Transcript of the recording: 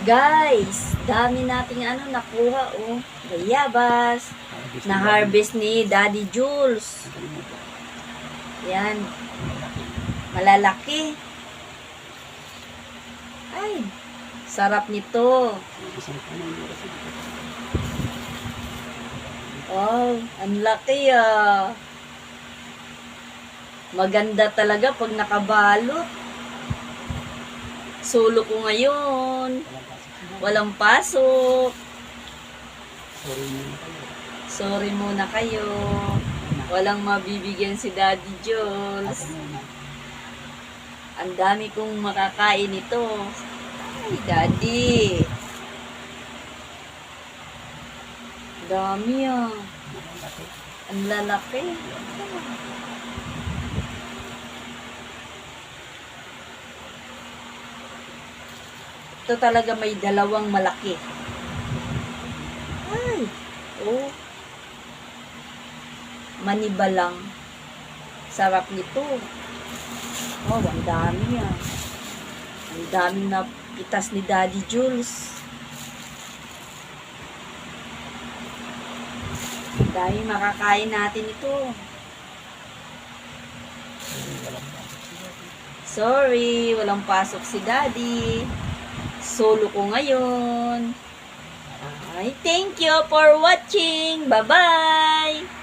Guys, dami nating ano nakuha oh. Bayabas. Na-harvest ni Daddy Jules. Yan. Malalaki. Ay, sarap nito. Oh, ang laki ah. Maganda talaga pag nakabalot. Solo ko ngayon. Walang pasok. Sorry muna kayo. Walang mabibigyan si Daddy Jules. Ang dami kong makakain ito. Ay, Daddy. Dami ah. Ang lalaki. Ito talaga may dalawang malaki. Ay, oh. Manibalang. Sarap nito. Oh, ang dami ah. Ang dami na pitas ni Daddy Jules. Ang makakain natin ito. Sorry, walang pasok si Daddy. Solo ko ngayon. Ay, thank you for watching. Bye-bye!